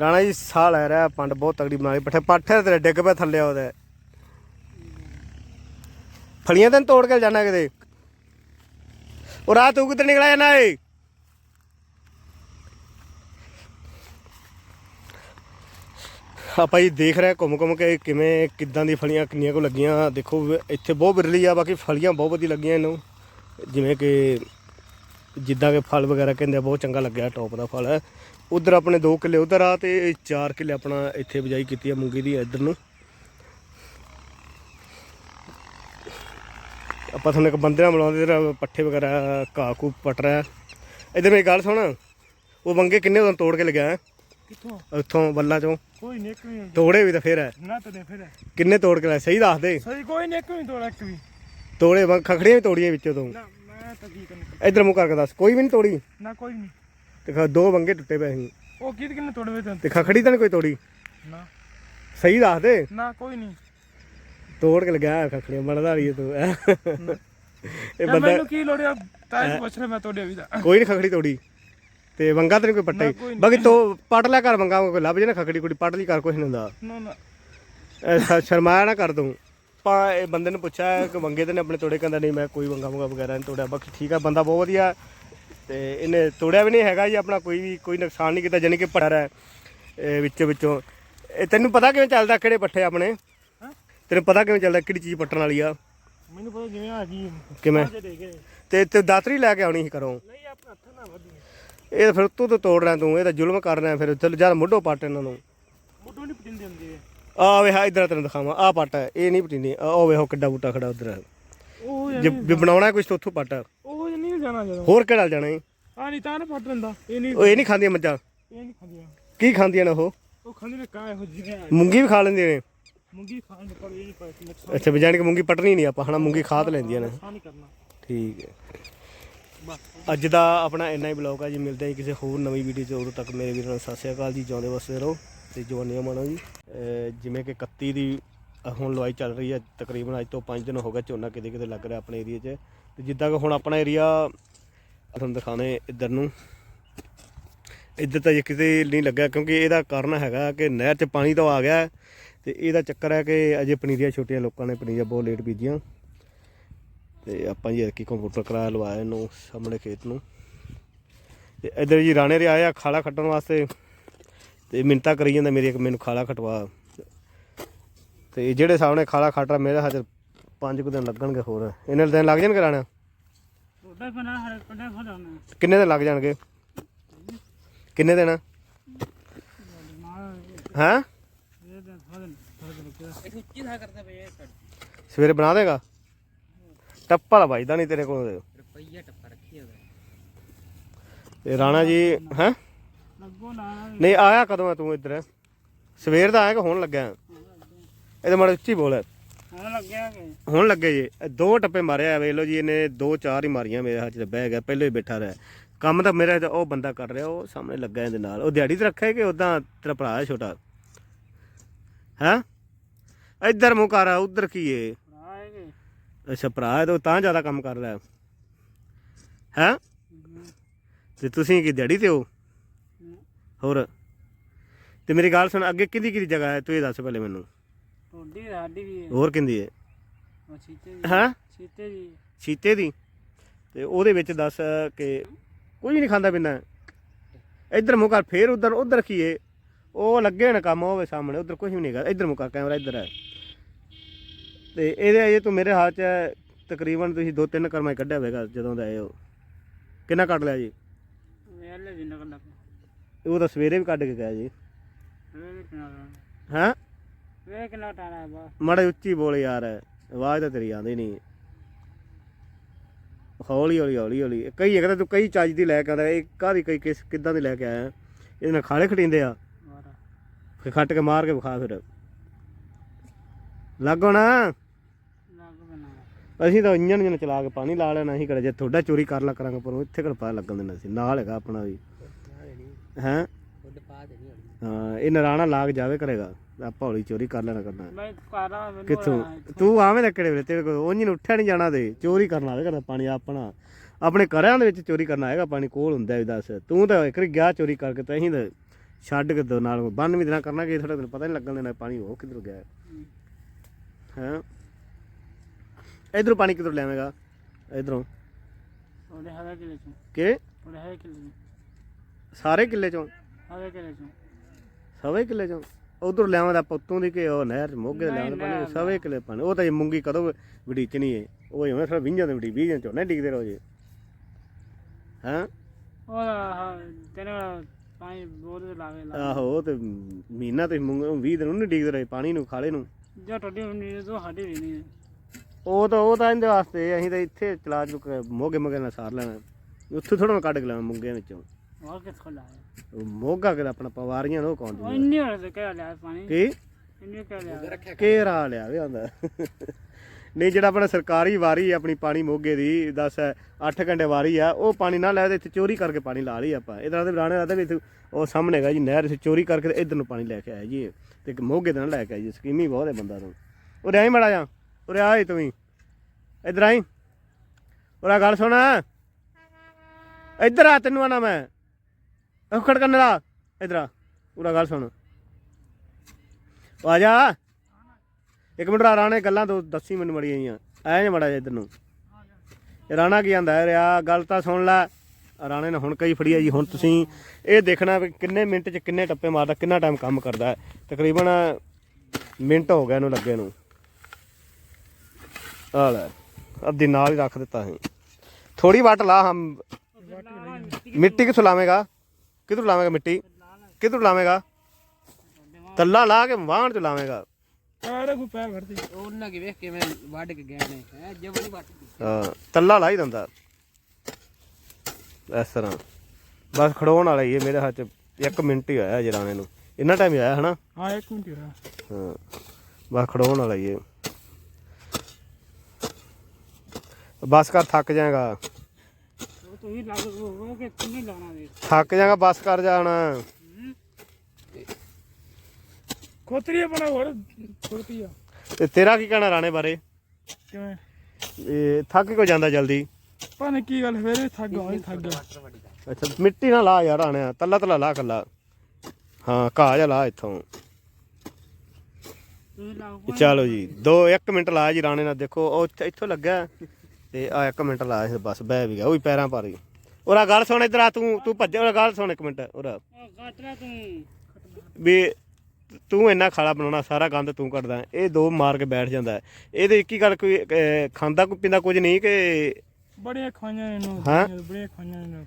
A: ਰਾਣਾ ਜੀ ਸਾਹ ਲੈ ਰਿਹਾ, ਪੰਡ ਬਹੁਤ ਤਗੜੀ ਬਣਾ ਲਈ, ਪੱਠੇ ਪੱਠੇ ਤੇਰੇ ਡਿੱਗ ਪਿਆ ਥੱਲੇ ਉਹਦੇ। ਫਲੀਆਂ ਤਾਂ ਤੋੜ ਕੇ ਜਾਣਾ ਕਿਤੇ? ਉਹ ਰਾਤ ਤੂੰ ਕਿੱਧਰ ਨਿਕਲਿਆ ਜਾਣਾ ਏ? ਆਪਾਂ ਜੀ ਦੇਖ ਰਹੇ ਘੁੰਮ ਘੁੰਮ ਕੇ ਕਿਵੇਂ, ਕਿੱਦਾਂ ਦੀ ਫਲੀਆਂ ਕਿੰਨੀਆਂ ਕੋ ਲੱਗੀਆਂ। ਦੇਖੋ, ਇੱਥੇ ਬਹੁਤ ਬਿਰਲੀ ਆ, ਬਾਕੀ ਫਲੀਆਂ ਬਹੁਤ ਵਧੀਆ ਲੱਗੀਆਂ ਇਹਨੂੰ। ਜਿਵੇਂ ਕਿ ਜਿੱਦਾਂ ਕਿ ਫਲ ਵਗੈਰਾ ਕਹਿੰਦੇ ਬਹੁਤ ਚੰਗਾ ਲੱਗਿਆ ਟੌਪ ਦਾ ਫਲ। ਉਧਰ ਆਪਣੇ 2 ਕਿੱਲੇ ਉਧਰ ਆ ਤੇ 4 ਕਿੱਲੇ ਆਪਣਾ ਇੱਥੇ ਬਿਜਾਈ ਕੀਤੀ ਆ ਮੂੰਗੀ ਦੀ ਇੱਧਰ ਨੂੰ। ਆਪਾਂ ਤੁਹਾਨੂੰ ਇੱਕ ਬੰਦੇ ਨਾਲ ਮਿਲਾਉਂਦੇ ਜਿਹੜਾ ਪੱਠੇ ਵਗੈਰਾ ਘਾਹ ਕੂ ਪਟ ਰਿਹਾ। ਇੱਧਰ ਮੇਰੀ ਗੱਲ ਸੁਣ ਉਹ ਮੰਗੇ ਕਿੰਨੇ ਉਦੋਂ ਤੋੜ ਕੇ ਲਗਿਆ
B: ਕਿੱਥੋਂ?
A: ਉੱਥੋਂ ਬੱਲਾ ਚੋਂ।
B: ਕੋਈ ਨਹੀਂ ਇੱਕ ਵੀ
A: ਤੋੜੇ ਵੀ ਤਾਂ ਫੇਰ ਹੈ।
B: ਨਾ ਤੇ ਫਿਰ
A: ਕਿੰਨੇ ਤੋੜ ਕੇ ਲੈ ਸਹੀ ਦੱਸ ਦੇ।
B: ਸਹੀ ਕੋਈ ਨਹੀਂ ਇੱਕ ਵੀ ਤੋੜਾ ਇੱਕ ਵੀ।
A: ਤੋੜੇ ਵਾ- ਖਖੜੀਆਂ ਵੀ ਤੋੜੀਆਂ ਵਿੱਚੋਂ ਤੋਂ।
B: ਨਾ ਮੈਂ ਤਾਂ ਕੀ ਕਰਨਾ।
A: ਇੱਧਰ ਮੂੰਹ ਕਰਕੇ ਦੱਸ ਕੋਈ ਵੀ ਨਹੀਂ ਤੋੜੀ?
B: ਨਾ ਕੋਈ ਨਹੀਂ
A: ਤੇ ਖ- ਦੋ ਵੰਗੇ ਟੁੱਟੇ ਪਏ ਸੀ
B: ਉਹ ਕਿਹਦ ਕਿੰਨੇ ਤੋੜਵੇ ਤੈਨੂੰ?
A: ਤੇ ਖਖੜੀ ਤਾਂ ਨੀ ਕੋਈ ਤੋੜੀ?
B: ਨਾ।
A: ਸਹੀ ਦੱਸ ਦੇ।
B: ਨਾ ਕੋਈ ਨਹੀਂ
A: ਤੋੜ ਕੇ ਲਗਾਇਆ ਖਖੜੀਆਂ ਬਣਦਾ ਰਹੀ ਤੂੰ। ਇਹ
B: ਯਾਰ
A: ਬੰਦਾ
B: ਮੈਨੂੰ ਕੀ ਲੋੜਿਆ ਤਾਂ ਇਹ ਪੁੱਛ ਰਿਹਾ ਮੈਂ ਤੁਹਾਡੇ ਵੀ ਦਾ
A: ਕੋਈ ਨਹੀਂ ਖਖੜੀ ਤੋੜੀ। ਤੇ ਵੰਗਾ ਤੇ ਨੀ ਕੋਈ ਪੱਟੇ।
B: ਨਾ, ਕੋਈ ਨੀ।
A: ਬਾਕੀ ਤੋ ਪੱਟ ਲਿਆ ਕਰ ਵੰਗਾ ਕੋਈ ਲੱਭ ਜੇ ਨਾ ਖਖੜੀ ਕੁੜੀ ਪੱਟ ਲਈ ਕਰ ਕੁਛ ਨਹੀਂ ਹੁੰਦਾ।
B: ਨਾ ਨਾ।
A: ਇਹ ਸ਼- ਸ਼ਰਮਾਇਆ ਨਾ ਕਰ ਦੂੰ ਪਾ ਇਹ ਬੰਦੇ ਨੂੰ ਪੁੱਛਿਆ ਕਿ ਵੰਗੇ ਤੇ ਨੇ ਆਪਣੇ ਤੋੜੇ ਕਹਿੰਦਾ ਨਹੀਂ ਮੈਂ ਕੋਈ ਵੰਗਾ ਵੰਗਾ ਵਗੈਰਾ ਨਹੀਂ ਤੋੜਿਆ। ਬਾਕੀ ਠੀਕ ਆ ਬੰਦਾ ਬਹੁਤ ਵਧੀਆ। ਤੇ ਇਹਨੇ ਤੋੜਿਆ ਵੀ ਨਹੀਂ ਹੈਗਾ ਜੀ ਆਪਣਾ ਕੋਈ ਵੀ ਕੋਈ ਨੁਕਸਾਨ ਨਹੀਂ ਕੀਤਾ ਜਾਨੀ ਕਿ ਪੜਾ ਹੈ ਵਿੱਚੋਂ ਵਿੱਚੋਂ। ਇਹ ਤੈਨੂੰ ਪਤਾ ਕਿਵੇਂ ਚੱਲਦਾ ਕਿਹੜੇ ਪੱਠੇ ਆਪਣੇ?
B: ਹਾਂ?
A: ਤੈਨੂੰ ਪਤਾ ਕਿਵੇਂ ਚੱਲਦਾ ਕਿਹੜੀ ਚੀਜ਼ ਪੱਟਣ ਵਾਲੀ ਆ?
B: ਮੈਨੂੰ ਪਤਾ ਜਿਵੇਂ ਆ
A: ਕਿਵੇਂ?
B: ਜੇ ਗਏ
A: ਤੇ ਤੇ ਦਾਤਰੀ ਲੈ ਕੇ ਆਉਣੀ ਸੀ ਘਰੋਂ।
B: ਨਹੀਂ ਆਪਣੇ ਹੱਥ ਨਾਲ ਵਧੀ
A: ਇਹ ਫਿਰ ਤੂੰ ਤਾਂ ਤੋੜ ਰਿਹਾ ਤੂੰ ਇਹ ਤਾਂ ਜ਼ੁਲਮ ਕਰ ਰਿਹਾ ਫਿਰ ਚੱਲ ਜਦ ਮੁੱਢੋਂ ਪੱਟ ਇਹਨਾਂ ਨੂੰ।
B: ਮੁੱਢੋਂ ਨਹੀਂ ਪਟਿੰਦੇ ਹੁੰਦੇ
A: ਆ ਵੇ ਹਾਂ ਇਧਰ ਤੈਨੂੰ ਦਿਖਾਵਾਂ ਆ ਪੱਟ ਹੈ ਇਹ ਨਹੀਂ ਪਟੀਨੀ ਆ ਉਹ ਵੇਖੋ ਕਿੱਡਾ ਬੂਟਾ ਖੜਾ ਉਧਰ।
B: ਉਹ
A: ਜੇ ਵੀ ਬਣਾਉਣਾ ਕੁਝ ਤਾਂ ਉੱਥੋਂ ਪੱਟ।
B: ਜਾਣਾ ਜਦੋਂ।
A: ਹੋਰ ਕਿਹੜਾ ਜਾਣਾ ਏ
B: ਆ ਨਹੀਂ ਤਾਂ ਨਾ ਪਟ ਲੈਂਦਾ ਇਹ ਨਹੀਂ
A: ਉਹ ਇਹ ਨਹੀਂ ਖਾਂਦੀਆਂ ਮੱਝਾਂ?
B: ਇਹ ਨਹੀਂ ਖਾਂਦੀਆਂ।
A: ਕੀ ਖਾਂਦੀਆਂ ਨੇ ਉਹ?
B: ਉਹ ਖਾਂਦੇ ਨੇ ਕਾ ਇਹੋ ਜਿਹਾ
A: ਮੂੰਗੀ ਵੀ ਖਾ ਲੈਂਦੀਆਂ ਨੇ?
B: ਮੁੰਗੀ ਖਾਣ ਦੇ ਪਰ ਇਹ ਨਹੀਂ ਪਤਾ ਨੁਕਸਾਨ
A: ਅੱਛਾ ਬਜਾਣ ਕੇ ਮੂੰਗੀ ਪਟਣੀ ਨਹੀਂ ਆਪਾਂ ਹਨਾ? ਮੂੰਗੀ ਖਾਦ ਲੈਂਦੀਆਂ ਨੇ।
B: ਨੁਕਸਾਨ ਨਹੀਂ ਕਰਨਾ।
A: ਠੀਕ ਹੈ। ਅੱਜ ਦਾ ਆਪਣਾ ਇੰਨਾ ਹੀ ਬਲੌਗ ਆ ਜੀ ਮਿਲਦੇ ਜੀ ਕਿਸੇ ਹੋਰ ਨਵੀਂ ਵੀਡੀਓ 'ਚ। ਉਦੋਂ ਤੱਕ ਮੇਰੇ ਵੀਰਾਂ ਨੂੰ ਸਤਿ ਸ਼੍ਰੀ ਅਕਾਲ ਜੀ ਜਿਉਂਦੇ ਵਸਦੇ ਰਹੋ ਤੇ ਜਵਾਨੀਆਂ ਮਾਣੋ ਜੀ। ਜਿਵੇਂ ਕਿ 31 ਦੀ ਹੁਣ ਲਵਾਈ ਚੱਲ ਰਹੀ ਹੈ ਤਕਰੀਬਨ ਅੱਜ ਤੋਂ 5 ਦਿਨ ਹੋ ਗਏ ਝੋਨਾ ਕਿਤੇ ਕਿਤੇ ਲੱਗ ਰਿਹਾ ਆਪਣੇ ਏਰੀਆ 'ਚ। ਤੇ ਜਿੱਦਾਂ ਕਿ ਹੁਣ ਆਪਣਾ ਏਰੀਆ ਤੁਹਾਨੂੰ ਦਿਖਾਣੇ ਇੱਧਰ ਨੂੰ। ਇੱਧਰ ਤਾਂ ਜੇ ਕਿਤੇ ਨਹੀਂ ਲੱਗਿਆ ਕਿਉਂਕਿ ਇਹਦਾ ਕਾਰਨ ਹੈਗਾ ਕਿ ਨਹਿਰ 'ਚ ਪਾਣੀ ਤਾਂ ਆ ਗਿਆ ਹੈ ਤੇ ਇਹਦਾ ਚੱਕਰ ਹੈ ਕਿ ਅਜੇ ਪਨੀਰੀਆਂ ਛੋਟੀਆਂ ਲੋਕਾਂ ਨੇ ਪਨੀਰੀਆਂ ਬਹੁਤ ਲੇਟ ਬੀਜੀਆਂ। ਤੇ ਆਪਾਂ ਜੀ ਕੀ ਕੰਪਿਊਟਰ ਕਰਾਇਆ ਲਵਾਇਆ ਇਹਨੂੰ ਸਾਹਮਣੇ ਖੇਤ ਨੂੰ। ਤੇ ਇੱਧਰ ਜੀ ਰਾਣੇ ਰੇ ਆਇਆ ਖਾਲਾ ਖੱਟਣ ਵਾਸਤੇ ਤੇ ਮਿੰਤਾ ਕਰੀ ਜਾਂਦਾ ਮੇਰੀ ਇੱਕ ਮੈਨੂੰ ਖਾਲਾ ਖਟਵਾ। ਤੇ ਜਿਹੜੇ ਸਾਹਮਣੇ ਖਾਲਾ ਖੱਟ ਰਿਹਾ, ਮੇਰੇ ਹੱਥ ਪੰਜ ਕੁ ਦਿਨ ਲੱਗਣਗੇ ਹੋਰ। ਇਹਨਾਂ ਦਿਨ ਲੱਗ ਜਾਣਗੇ ਰਾਣਾ?
B: ਉਹਦਾ ਬਣਾ ਹਰ ਕੰਡੇ ਫੜਾਉਣਾ
A: ਕਿੰਨੇ ਦਿਨ ਲੱਗ ਜਾਣਗੇ? ਕਿੰਨੇ ਦਿਨ? ਹਾਂ?
B: ਇਹ ਤਾਂ ਇਹ
A: ਸਵੇਰੇ ਬਣਾ ਦੇਗਾ? ਟੱਪਾ ਵੱਜਦਾ ਨਹੀਂ ਤੇਰੇ ਕੋਲ।
B: ਰੁਪਈਆ ਟੱਪਾ ਰੱਖੀ ਹੋਵੇ
A: ਤੇ ਰਾਣਾ ਜੀ ਹੈ?
B: ਲੱਗੋ ਨਾ।
A: ਨਹੀਂ ਆਇਆ ਕਦੋਂ ਆ ਤੂੰ ਇੱਧਰ? ਸਵੇਰ ਦਾ ਆਇਆ ਕਿ ਹੁਣ ਲੱਗਾ ਇਹਦੇ ਮਾੜੇ ਉੱਚੀ ਬੋਲ
B: ਹਾਂ ਲੱਗਿਆ
A: ਹੁਣ ਲੱਗੇ ਜੀ। ਇਹ ਦੋ ਟੱਪੇ ਮਾਰਿਆ ਵੇਖ ਲਓ ਜੀ ਇਹਨੇ ਦੋ ਚਾਰ ਹੀ ਮਾਰੀਆਂ ਮੇਰੇ ਹੱਥ 'ਚ ਬਹਿ ਗਿਆ ਪਹਿਲਾਂ ਹੀ ਬੈਠਾ ਰਿਹਾ। ਕੰਮ ਤਾਂ ਮੇਰਾ ਤਾਂ ਉਹ ਬੰਦਾ ਕਰ ਰਿਹਾ ਉਹ ਸਾਹਮਣੇ ਲੱਗਾ ਇਹਦੇ ਨਾਲ। ਉਹ ਦਿਹਾੜੀ ਤੇ ਰੱਖਿਆ ਕਿ ਉਦਾਂ ਤੇਰਾ ਭਰਾ ਹੈ ਛੋਟਾ? ਹੈ? ਇੱਧਰ ਮੂੰਹ ਕਰ ਉਧਰ ਕੀ ਏ? ਅੱਛਾ ਭਰਾ ਹੈ ਤਾਂ ਤਾਂ ਜ਼ਿਆਦਾ ਕੰਮ ਕਰ ਰਿਹਾ ਹੈ। ਤੇ ਤੁਸੀਂ ਕੀ ਦਿਹਾੜੀ ਤੇ ਹੋ? ਹੋਰ? ਤੇ ਮੇਰੀ ਗੱਲ ਸੁਣ ਅੱਗੇ ਕਿਹਦੀ ਕਿਹਦੀ ਜਗ੍ਹਾ ਹੈ? ਤੂੰ ਇਹ ਦੱਸ ਪਹਿਲੇ ਮੈਨੂੰ।
B: ਸਾਡੀ ਵੀ ਹੈ।
A: ਹੋਰ ਕਿੰਦੀ ਹੈ?
B: ਉਹ
A: ਹਾਂ?
B: ਸੀਤੇ ਦੀ।
A: ਸੀਤੇ ਦੀ? ਤੇ ਉਹਦੇ ਵਿੱਚ ਦੱਸ ਕਿ ਕੁਝ ਨਹੀਂ ਖਾਂਦਾ ਪੀਂਦਾ। ਇੱਧਰ ਮੂੰਹ ਕਰ ਫੇਰ ਉਧਰ ਉਧਰ ਕੀਏ ਉਹ ਲੱਗੇ ਨੇ ਕੰਮ ਹੋਵੇ ਸਾਹਮਣੇ ਉਧਰ ਕੁਝ ਵੀ ਨਹੀਂ ਇੱਧਰ ਮੁਕਾ ਕੈਮਰਾ ਇੱਧਰ ਹੈ। ਤੇ ਇਹਦੇ ਅਜੇ ਤੂੰ ਮੇਰੇ ਹੱਥ 'ਚ ਹੈ, ਤਕਰੀਬਨ ਤੁਸੀਂ ਦੋ ਤਿੰਨ ਕਰਮਾ ਕੱਢਿਆ ਹੋਵੇਗਾ ਜਦੋਂ ਦਾ ਆਏ ਹੋ ਕਿੰਨਾ ਕੱਢ ਲਿਆ ਜੀ?
B: ਵੇਲੇ ਵੀ ਨਗਰ ਲੱਗ
A: ਉਹ ਤਾਂ ਸਵੇਰੇ ਵੀ ਕੱਢ ਕੇ ਗਿਆ ਜੀ।
B: ਵੇਲੇ ਕਿਨਾ
A: ਹਾਂ?
B: ਵੇ ਕਿਨਾ ਟਾਣਾ ਬਾ
A: ਮਾੜਾ ਉੱਚੀ ਬੋਲ ਯਾਰ ਆਵਾਜ਼ ਤਾਂ ਤੇਰੀ ਆਉਂਦੀ ਨਹੀਂ। ਹੌਲੀ ਹੌਲੀ ਹੌਲੀ ਹੌਲੀ। ਕਈ ਇੱਕ ਤਾਂ ਤੂੰ ਕਈ ਚੱਜ ਦੀ ਲੈ ਕੇ ਆਉਂਦਾ ਇਹ ਕਾਹਦੀ ਕਈ ਕਿਸ ਕਿੱਦਾਂ ਦੀ ਲੈ ਕੇ ਆਇਆ? ਇਹਦੇ ਨਾਲ ਖਾਲੇ ਖਟਿੰਦੇ ਆ। ਫਿਰ ਖੱਟ ਕੇ ਮਾਰ ਕੇ ਵਿਖਾ ਫਿਰ। ਲੱਗੋ ਨਾ ਅਸੀਂ ਤਾਂ ਇੰਜਣ ਜਨ ਚਲਾ ਕੇ ਪਾਣੀ ਲਾ ਲੈਣਾ ਸੀ ਕਰੇ ਜੇ ਤੁਹਾਡਾ ਚੋਰੀ ਕਰ ਲਾ ਕਰਾਂਗੇ ਪਰ ਇੱਥੇ ਕਿਹੜਾ ਪਤਾ ਲੱਗਣ ਦੇਣਾ ਸੀ? ਨਾਲ ਹੈਗਾ ਆਪਣਾ ਵੀ। ਹੈਂ ਹਾਂ? ਇਹ ਨਰਾਣਾ ਲਾਗ ਜਾਵੇ ਕਰੇਗਾ ਆਪਾਂ ਹੌਲੀ ਚੋਰੀ ਕਰ ਲੈਣਾ ਕਰਨਾ।
B: ਮੈਂ ਕਾਰਾ
A: ਕਿੱਥੋਂ? ਤੂੰ ਆਵੇਂ ਦਾ ਕਿਹੜੇ ਵੇਲੇ ਤੇਰੇ ਕੋਲ ਉਂਝ ਨੂੰ ਉੱਠਿਆ ਨਹੀਂ ਜਾਣਾ ਤੇ ਚੋਰੀ ਕਰਨ ਆਵੇ ਕਰਨਾ ਪਾਣੀ ਆਪਣਾ। ਆਪਣੇ ਘਰਾਂ ਦੇ ਵਿੱਚ ਚੋਰੀ ਕਰਨਾ ਹੈਗਾ ਪਾਣੀ ਕੋਲ ਹੁੰਦਾ ਵੀ ਦੱਸ। ਤੂੰ ਤਾਂ ਇੱਕ ਵਾਰੀ ਗਿਆ ਚੋਰੀ ਕਰਕੇ ਤਾਂ ਅਸੀਂ ਤਾਂ ਛੱਡ ਕੇ ਦੋ ਨਾਲ ਬੰਨ ਵੀ ਦੇਣਾ ਕਰਨਾ ਕਿ ਥੋੜਾ ਤੈਨੂੰ ਪਤਾ ਨਹੀਂ ਲੱਗਣ ਦੇਣਾ ਪਾਣੀ ਉਹ ਕਿੱਧਰ ਗਿਆ। ਹੈ? ਇਧਰੋਂ ਪਾਣੀ ਕਿੱਧਰੋਂ ਲਿਆਵੇਂਗਾ? ਇਧਰੋਂ।
B: ਉਹਦੇ ਹਵੇ ਕਿਲੇ ਚੋਂ।
A: ਕਿ?
B: ਉਹਦੇ ਹਵੇ ਕਿਲੇ
A: ਸਾਰੇ ਕਿੱਲੇ ਚੋਂ?
B: ਹਵੇ ਕਿਲੇ ਚੋਂ।
A: ਸਵੇ ਕਿੱਲੇ ਚੋਂ? ਉਧਰ ਲਿਆਵਾਂ ਦਾ ਪੁੱਤੋਂ ਦੀ ਕਿ ਉਹ ਨਹਿਰ ਚ ਮੋਗੇ ਲਿਆਵਾਂ ਪਾਣੀ ਸਵੇ ਕਿੱਲੇ ਪਾਣੀ। ਉਹ ਤਾਂ ਇਹ ਮੂੰਗੀ ਕਦੋਂ ਵੜੀਚਣੀ ਏ। ਉਹ ਜਿਵੇਂ ਥੋੜਾ ਵਿੰਜਾਂ ਦੇ ਵੜੀ 20 ਜਾਂ ਝੋਨੇ ਡਿੱਗਦੇ ਰਹੋ ਜੇ। ਹਾਂ?
B: ਉਹਦਾ ਤੇਰੇ ਪਾਣੀ ਬੋਲ ਲਾਵੇ ਲਾ।
A: ਆਹੋ ਉਹ ਤੇ ਮਹੀਨਾ ਤੇ ਮੂੰਗ 20 ਦਿਨ ਉਹਨੇ ਡਿੱਗਦੇ ਰਹੇ ਪਾਣੀ ਨੂੰ ਖਾਲੇ ਨੂੰ।
B: ਜੋ ਟੱਡੀ ਹੁੰਦੀ ਜੋ ਸਾਡੀ ਵੀ ਨਹੀਂ
A: ਉਹ ਤਾਂ ਉਹ ਤਾਂ ਇਹਦੇ ਵਾਸਤੇ ਅਸੀਂ ਤਾਂ ਇੱਥੇ ਚਲਾ ਚੁੱਕ ਮੋਗੇ ਮੋਗੇ ਨਾਲ ਸਾਰ ਲੈਣਾ। ਉੱਥੇ ਥੋੜਾ ਕੱਢ ਕੇ ਲੈਣਾ ਮੁੰਗਿਆਂ ਵਿੱਚੋਂ।
B: ਉਹ ਕਿੱਥੋਂ ਲਾਇਆ?
A: ਉਹ ਮੋਗਾ ਕਿ ਆਪਣਾ ਪਵਾਰੀਆਂ ਨੂੰ ਕੌਣ
B: ਉਹ
A: ਦਿੰਦਾ
B: ਇੰਨੀ ਹੋਰ ਤੇ ਕਹਿ ਲਿਆ ਪਾਣੀ?
A: ਕੀ?
B: ਇੰਨੀ ਕਹਿ ਲਿਆ?
A: ਕੇਰਾ ਲਿਆ ਵੇ ਆਂਦਾ ਨਹੀਂ ਜਿਹੜਾ ਆਪਣਾ ਸਰਕਾਰੀ ਵਾਰੀ ਆ ਆਪਣੀ ਪਾਣੀ ਮੋਗੇ ਦੀ ਦੱਸ 8 ਘੰਟੇ ਵਾਰੀ ਆ ਉਹ ਪਾਣੀ ਨਾ ਲੈ ਤੇ ਇੱਥੇ ਚੋਰੀ ਕਰਕੇ ਪਾਣੀ ਲਾ ਲਈ ਆਪਾਂ। ਇਧਰ ਦੇ ਬਰਾਣੇ ਲੱਗਦਾ ਵੀ ਇੱਥੇ ਉਹ ਸਾਹਮਣੇ ਹੈਗਾ ਜੀ ਨਹਿਰ ਇੱਥੇ ਚੋਰੀ ਕਰਕੇ ਤੇ ਇਧਰ ਨੂੰ ਪਾਣੀ ਲੈ ਕੇ ਆਇਆ ਜੀ ਇਹ। ਤੇ ਇੱਕ ਮੋਗੇ ਦੇ ਨਾਲ ਲੈ ਕੇ ਆਇਆ ਜੀ ਸਕੀਮੀ ਬਹੁਤ ਹੈ ਬੰਦਾ ਤੋਂ। ਉਰੇ ਆਈ ਮੜਾ ਜਾ ਉਰੇ ਆਈ ਤੂੰ ਵੀ। ਇਧਰ ਆਈ। ਉਰਾ ਗੱਲ ਸੁਣ। ਇੱਧਰ ਆ ਤੈਨੂੰ ਆਣਾ ਮੈਂ। ਉਹ ਖੜਕਣ ਦਾ ਇਧਰ ਆ। ਪੂਰਾ ਗੱਲ ਸੁਣ। ਆ ਜਾ। ਇੱਕ ਮਿੰਟ ਰਾ- ਰਾਣੇ ਗੱਲਾਂ ਦੋ ਦੱਸੀ ਮੈਨੂੰ ਮੜੀਆਂ ਆਈਆਂ ਐ ਜੇ ਮੜਾ ਜਾ ਇੱਧਰ ਨੂੰ? ਰਾਣਾ ਕੀ ਆਂਦਾ ਹੈ? ਰਿਆ, ਗੱਲ ਤਾਂ ਸੁਣ ਲੈ। ਰਾਣੇ ਨੇ ਹੁਣ ਕਈ ਫੜੀ ਆ ਜੀ, ਹੁਣ ਤੁਸੀਂ ਇਹ ਦੇਖਣਾ ਵੀ ਕਿੰਨੇ ਮਿੰਟ 'ਚ ਕਿੰਨੇ ਟੱਪੇ ਮਾਰਦਾ, ਕਿੰਨਾ ਟਾਈਮ ਕੰਮ ਕਰਦਾ ਹੈ। ਤਕਰੀਬਨ ਮਿੰਟ ਹੋ ਗਿਆ ਇਹਨੂੰ ਲੱਗੇ ਨੂੰ। ਆ ਲੈ, ਅੱਧੀ ਨਾਲ ਹੀ ਰੱਖ ਦਿੱਤਾ ਸੀ। ਥੋੜੀ ਵੱਟ ਲਾ ਹਮ। ਮਿੱਟੀ ਕਿੱਥੋਂ ਲਾਵੇਂਗਾ? ਕਿੱਧਰ ਲਾਵੇਂਗਾ ਮਿੱਟੀ? ਕਿੱਧਰ ਲਾਵੇਂਗਾ? ਤੱਲਾ ਲਾ ਕੇ ਵਾਹਣ ਚ ਲਾਵੇਂਗਾ।
B: ਆਰੇ ਕੋ ਪੈਰ ਭਰਦੀ
C: ਉਹਨਾਂ ਕੀ ਵੇਖ ਕਿਵੇਂ ਵੱਢ ਕੇ ਗਏ ਨੇ। ਹੈ ਜਬੜੀ ਵੱਢ ਕੇ।
A: ਹਾਂ ਤੱਲਾ ਲਾ ਹੀ ਦਿੰਦਾ। ਇਸ ਤਰ੍ਹਾਂ। ਬਸ ਖੜਾਉਣ ਵਾਲਾ ਹੀ ਹੈ ਮੇਰੇ ਹੱਥ 'ਚ ਇੱਕ ਮਿੰਟ ਹੀ ਹੋਇਆ ਜਰਾਣੇ ਨੂੰ। ਇੰਨਾ ਟਾਈਮ ਹੀ ਆਇਆ ਹਨਾ?
B: ਹਾਂ ਇੱਕ ਮਿੰਟ ਹੋਇਆ
A: ਹਾਂ ਬਸ ਖੜਾਉਣ ਵਾਲਾ ਹੀ ਹੈ। ਬਸ ਕਰ ਥੱਕ ਜਾਏਗਾ।
B: ਹੀ ਕਿ ਤੂੰ ਨਹੀਂ ਦੇ
A: ਥੱਕ ਜਾਏਗਾ ਬਸ ਕਰ ਜਾਣਾ
B: ਖੋਤਰੀ ਆਪਣਾ ਹੋਰ ਖੋਤੀ ਆ
A: ਤੇ ਤੇਰਾ ਕੀ ਕਹਿਣਾ ਰਾਣੇ ਬਾਰੇ?
B: ਕਿਵੇਂ?
A: ਇਹ ਥੱਕ ਕਿਉਂ ਜਾਂਦਾ ਜਲਦੀ?
B: ਪਾਣੇ ਕੀ ਗੱਲ ਫੇਰ ਥੱਕ ਗਿਆ ਥੱਕ ਗਿਆ।
A: ਅੱਛਾ ਮਿੱਟੀ ਨਾ ਲਾ ਯਾਰ ਆਣਿਆ ਤੱਲਾ ਤੱਲਾ ਲਾ ਕੱਲਾ ਹਾਂ ਘਾਹ ਜਾ ਲਾ ਇੱਥੋਂ। ਚਲੋ ਜੀ ਦੋ 1 ਮਿੰਟ ਲਾਇਆ ਜੀ ਰਾਣੇ ਨਾਲ ਦੇਖੋ ਉਹ ਇੱਥੋਂ ਲੱਗਾ ਤੇ ਆ 1 ਮਿੰਟ ਲਾਇਆ ਸੀ ਬਸ ਬਹਿ ਵੀ ਗਿਆ ਉਹ ਵੀ ਪੈਰਾਂ ਪਰ ਹੀ ਉਹਦਾ ਗੱਲ ਸੁਣ ਇਧਰ ਆ ਤੂੰ ਤੂੰ ਭੱਜ ਉਹਦਾ ਗੱਲ ਸੁਣ ਇੱਕ ਮਿੰਟ ਉਹਦਾ
B: ਗਾਟਰਾ ਤੂੰ।
A: ਵੀ ਤੂੰ ਇੰਨਾ ਖਾਲਾ ਬਣਾਉਣਾ ਸਾਰਾ ਗੰਦ ਤੂੰ ਕੱਢਦਾ ਇਹ ਦੋ ਮਾਰ ਕੇ ਬੈਠ ਜਾਂਦਾ। ਇਹਦੇ ਇੱਕ ਹੀ ਗੱਲ ਕੋਈ ਅਹ, ਖਾਂਦਾ ਕੋਈ ਪੀਂਦਾ ਕੁਝ ਨਹੀਂ ਕਿ
B: ਬੜੀਆਂ ਖਾਈਆਂ ਇਹਨੂੰ
A: ਹਾਂ?
B: ਬੜੀਆਂ ਖਾਈਆਂ ਇਹਨੂੰ।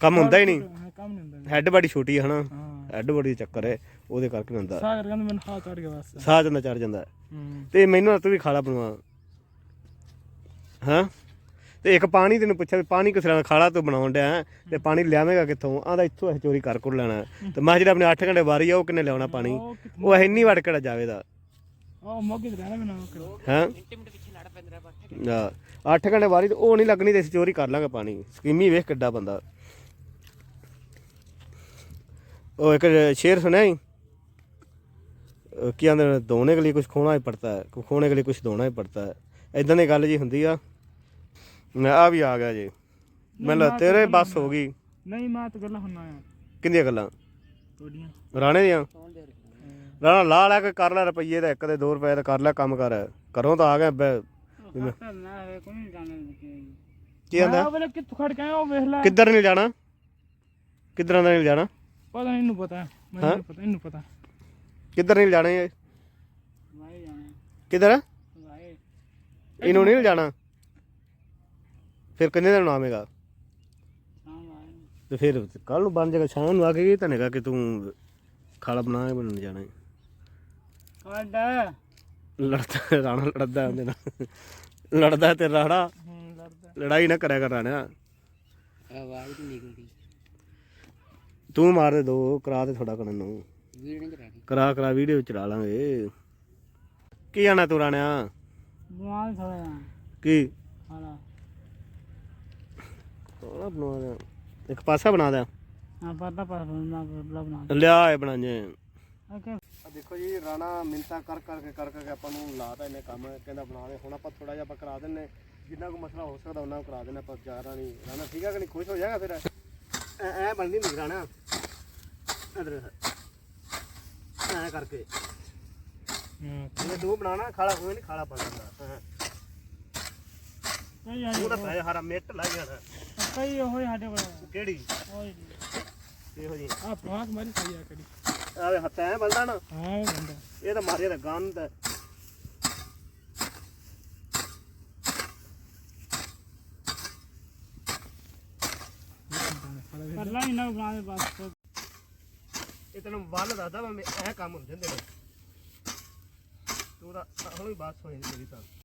A: ਕੰਮ ਹੁੰਦਾ ਹੀ ਨਹੀਂ।
B: ਹਾਂ ਕੰਮ ਨਹੀਂ ਹੁੰਦਾ
A: ਹੈੱਡ ਬੜੀ ਛੋਟੀ ਹੈ ਹਨਾ?
B: ਹਾਂ।
A: ਹੈੱਡ ਬੜੀ ਚੱਕਰ ਹੈ ਉਹਦੇ ਕਰਕੇ ਨਹੀਂ ਹੁੰਦਾ
B: ਸਾਗਰ ਕਹਿੰਦਾ ਮੈਨੂੰ ਹਾਥ ਚੜ ਗਿਆ ਬਸ।
A: ਸਾਹ ਜਾਂਦਾ ਚੜ ਜਾਂਦਾ।
B: ਹੂੰ।
A: ਤੇ ਮੈਨੂੰ ਨਾ ਤੂੰ ਵੀ ਖਾਲਾ ਬਣਵਾ। ਹਾਂ? ਤੇ ਇੱਕ ਪਾਣੀ ਤੈਨੂੰ ਪੁੱਛਿਆ ਵੀ ਪਾਣੀ ਕਿਸ ਤਰ੍ਹਾਂ ਦਾ ਖਾਲਾ ਤੂੰ ਬਣਾਉਣ ਡਿਆ ਹੈਂ? ਤੇ ਪਾਣੀ ਲਿਆਵੇਂਗਾ ਕਿੱਥੋਂ? ਆਂਦਾ ਇੱਥੋਂ ਅਸੀਂ ਚੋਰੀ ਕਰ ਕਰ ਲੈਣਾ। ਤੇ ਮੈਂ ਜਿਹੜਾ ਆਪਣੇ 8 ਘੰਟੇ ਵਾਰੀ ਆ ਉਹ ਕਿੰਨੇ ਲਿਆਉਣਾ ਪਾਣੀ?
B: ਉਹ
A: ਉਹ ਇੰਨੀ ਵੜ ਕਿਹੜਾ ਜਾਵੇਦਾ?
B: ਉਹ ਮੋਗੇ ਤੇ ਰਹਿਣਾ ਮੈਨੂੰ ਕਰੋ
A: ਹਾਂ? ਆ 8 ਘੰਟੇ ਵਾਰੀ ਤੇ ਉਹ ਨਹੀਂ ਲੱਗਣੀ ਤੇ ਅਸੀਂ ਚੋਰੀ ਕਰ ਲਾਂਗੇ ਪਾਣੀ। ਸਕੀਮੀ ਵੇਖ ਕਿੱਡਾ ਬੰਦਾ। ਉਹ ਇੱਕ ਸ਼ੇਰ ਸੁਣਿਆ ਹੀ ਕੀ ਆਂਦੇ ਨੇ ਦੋਨੇ ਕੇ ਲਈ ਕੁਝ ਖੋਣਾ ਹੀ ਪੜਤਾ ਹੈ ਖੋਣੇ ਕੇ ਲਈ ਕੁਝ ਦੋਣਾ ਹੀ ਪੜਤਾ ਹੈ। ਇਦਾਂ ਦੀ ਗੱਲ ਜੀ ਹੁੰਦੀ ਆ। ਆ ਵੀ ਆ ਗਿਆ ਜੀ। ਮੈਨੂੰ ਲੱਗਾ ਤੇਰੇ ਬਸ ਹੋ ਗਈ।
B: ਨਹੀਂ ਮੈਂ ਤਾਂ ਗੱਲਾਂ ਹੁੰਨਾ ਆ।
A: ਕਿੰਦੀਆਂ ਗੱਲਾਂ?
B: ਤੁਹਾਡੀਆਂ?
A: ਰਾਣੇ ਦੀਆਂ?
C: ਦੇ
A: ਰਾਣਾ ਲਾ ਲੈ ਕੇ ਕਰ ਲੈ ਰੁਪਈਏ ਦਾ ਇੱਕ ਦੇ 2 ਰੁਪਏ ਦਾ ਕਰ ਲੈ ਕੰਮ ਕਰ। ਘਰੋਂ ਤਾਂ ਆ ਗਿਆ
B: ਨਾ
A: ਕੀ ਆਂਦਾ?
B: ਉਹ ਕਿੱਥੋਂ ਖੜ ਕੇ ਉਹ ਵੇਖ ਲੈ।
A: ਕਿੱਧਰ ਨਹੀਂ ਜਾਣਾ? ਕਿੱਧਰ ਦਾ ਨਹੀਂ ਜਾਣਾ?
B: ਪਤਾ ਨਹੀਂ ਇਹਨੂੰ ਪਤਾ। ਮੈਨੂੰ ਪਤਾ ਇਹਨੂੰ ਪਤਾ।
A: ਕਿੱਧਰ ਨਹੀਂ ਜਾਣਾ ਇਹ? ਕਿੱਧਰ? ਇਹਨੂੰ ਨਹੀਂ ਜਾਣਾ? ਫਿਰ ਕਿੰਨੇ ਦਿਨ
B: ਆਏ
A: ਤੇ ਫਿਰ ਕੱਲ ਨੂੰ ਬਣ ਜਾਏਗਾ ਸ਼ਾਮ ਨੂੰ ਆ ਕੇ ਇਹ ਤਾਂ ਨਹੀਂਗਾ ਕਿ ਤੂੰ ਖਾਲਾ ਬਣਾ ਕੇ ਬਣਨ ਜਾਣਾ ਹੈ।
B: ਕੱਢ।
A: ਲੜਦਾ ਰਾਣਾ ਲੜਦਾ ਉਹਦੇ ਨਾਲ। ਲੜਦਾ ਤੇ ਰਾਣਾ।
B: ਹੂੰ
A: ਲੜਾਈ ਨਾ ਕਰਿਆ ਕਰ ਰਾਣਿਆ
C: ਆਵਾਜ਼ ਨਹੀਂ ਨਿਕਲਦੀ।
A: ਤੂੰ ਮਾਰ ਦੇ ਦੋ ਕਰਾ ਦੇ ਥੋੜਾ ਕਰਨ ਨੂੰ।
C: ਵੀਡੀਓ ਨਹੀਂ ਚਲਾਣੀ
A: ਕਰਾ ਕਰਾ ਵੀਡੀਓ ਚਲਾ ਲਾਂਗੇ। ਕੀ ਆਣਾ ਤੂੰ ਰਾਣਿਆ?
D: ਬਣਾ ਥੋੜਾ ਜਿਹਾ
A: ਕੀ? ਬਣਾ ਇੱਕ ਪਾਸਾ ਬਣਾ ਦੇ
D: ਹਾਂ ਪਤਾ ਪਰ ਬਣਾ ਬਣਾ
A: ਲਿਆ ਇਹ ਬਣਾਏ
D: ਓਕੇ।
A: ਆ ਦੇਖੋ ਜੀ ਰਾਣਾ ਮਿੰਤਾ ਕਰ ਕਰਕੇ ਕਰ ਕਰਕੇ ਆਪਾਂ ਨੂੰ ਲਾਤਾ ਇਹਨੇ ਕੰਮ ਕਹਿੰਦਾ ਬਣਾ ਦੇ। ਹੁਣ ਆਪਾਂ ਥੋੜਾ ਜਿਹਾ ਆਪਾਂ ਕਰਾ ਦਿੰਨੇ। ਜਿੰਨਾ ਕੋ ਮਸਲਾ ਹੋ ਸਕਦਾ ਉਹਨਾਂ ਨੂੰ ਕਰਾ ਦੇਣਾ ਆਪਾਂ ਜ਼ਿਆਦਾ ਨਹੀਂ ਰਾਣਾ ਠੀਕ ਹੈ ਕਿ ਨਹੀਂ? ਖੁਸ਼ ਹੋ ਜਾਏਗਾ ਫਿਰ? ਐ ਐ ਬਣਦੀ ਨਹੀਂ ਰਾਣਾ। ਇਧਰ। ਐ ਕਰਕੇ।
D: ਹਾਂ।
A: ਜੇ ਤੂੰ ਬਣਾਣਾ ਖਾਲਾ ਕੋਈ ਨਹੀਂ ਖਾਲਾ ਬਣ ਜਾਂਦਾ। ਹਾਂ।
D: ਕਈ ਆ
A: ਉਹ ਤਾਂ ਪੈ ਹਰਾ ਮਿੱਟ ਲੱਗ ਜਾਣਾ
D: ਕਈ ਹੋਏ ਸਾਡੇ ਕੋਲ
A: ਕਿਹੜੀ?
D: ਓਏ
A: ਇਹੋ ਜੀ
D: ਆ ਫਾਕ ਮਾਰੀ ਸਹੀ ਆ ਕਰੀ
A: ਆਵੇ ਹੱਥ ਐ ਬਲਦਾ ਨਾ।
D: ਹਾਂ ਉਹ ਬੰਦਾ।
A: ਇਹ ਤਾਂ ਮਾਰੇ ਦਾ ਗੰਦ ਹੈ।
D: ਕਰ ਲਾ ਇਹਨਾਂ ਨੂੰ ਬਣਾ ਦੇ ਬਸ।
A: ਇਹ ਤੈਨੂੰ ਵੱਲ ਦੱਸਦਾ ਮੈਂ ਇਹ ਕੰਮ ਹੁੰਦੇ ਹੁੰਦੇ ਨੇ। ਤੂੰ ਤਾਂ ਹੁਣ ਵੀ ਬਾਤ ਸੁਣੀ ਮੇਰੀ ਤਾਂ।